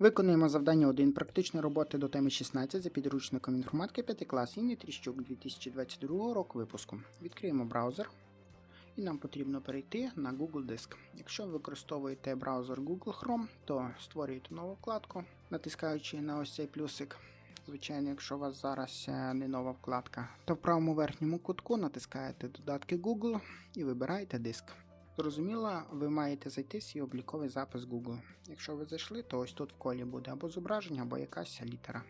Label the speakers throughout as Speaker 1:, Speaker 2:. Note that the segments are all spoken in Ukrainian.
Speaker 1: Виконуємо завдання 1 практичної роботи до теми 16 за підручником інформатики 5 клас Інні Тріщук 2022 року випуску. Відкриємо браузер і нам потрібно перейти на Google Диск. Якщо ви використовуєте браузер Google Chrome, то створюєте нову вкладку, натискаючи на ось цей плюсик. Звичайно, якщо у вас зараз е, не нова вкладка, то в правому верхньому кутку натискаєте додатки Google і вибираєте диск. Зрозуміло, ви маєте зайти в свій обліковий запис Google. Якщо ви зайшли, то ось тут в колі буде або зображення, або якась літера.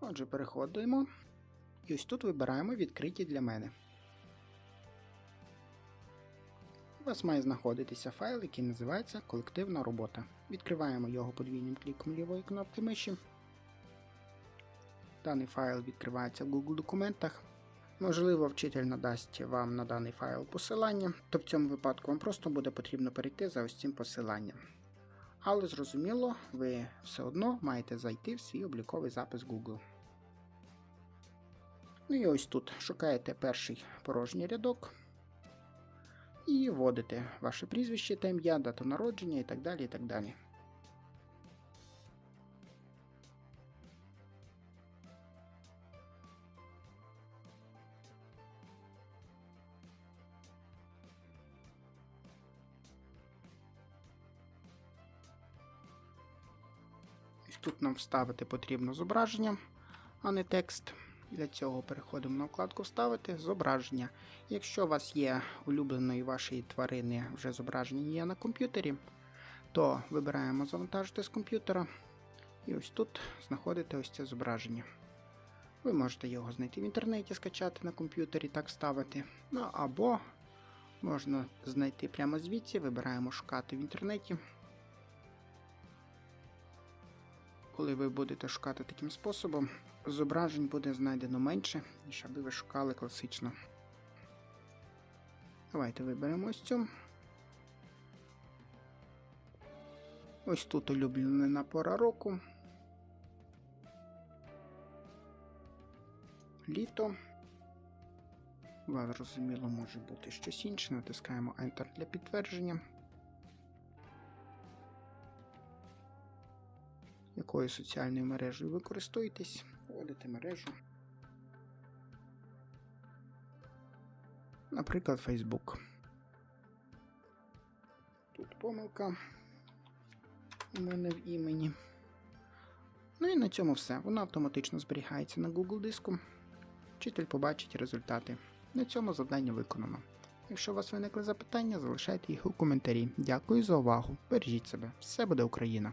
Speaker 1: Отже, переходимо. І ось тут вибираємо відкриті для мене. У вас має знаходитися файл, який називається колективна робота. Відкриваємо його подвійним кліком лівої кнопки миші. Даний файл відкривається в Google документах. Можливо, вчитель надасть вам на даний файл посилання, то в цьому випадку вам просто буде потрібно перейти за ось цим посиланням. Але зрозуміло, ви все одно маєте зайти в свій обліковий запис Google. Ну і ось тут шукаєте перший порожній рядок і вводите ваше прізвище та ім'я, дату народження і так далі. і так далі. Тут нам вставити потрібно зображення, а не текст. Для цього переходимо на вкладку Вставити зображення. Якщо у вас є улюбленої вашої тварини вже зображення є на комп'ютері, то вибираємо Завантажити з комп'ютера. І ось тут знаходите ось це зображення. Ви можете його знайти в інтернеті, скачати на комп'ютері, так вставити. Ну або можна знайти прямо звідси, вибираємо шукати в інтернеті. Коли ви будете шукати таким способом, зображень буде знайдено менше, ніж аби ви шукали класично. Давайте виберемо ось цю. Ось тут улюблена пора року. Літо. Вас, зрозуміло, може бути щось інше. Натискаємо Enter для підтвердження. Якою соціальною мережею ви користуєтесь, вводите мережу. Наприклад, Facebook. Тут помилка у мене в імені. Ну і на цьому все. Вона автоматично зберігається на Google диску. Вчитель побачить результати. На цьому завдання виконано. Якщо у вас виникли запитання, залишайте їх у коментарі. Дякую за увагу. Бережіть себе. Все буде Україна!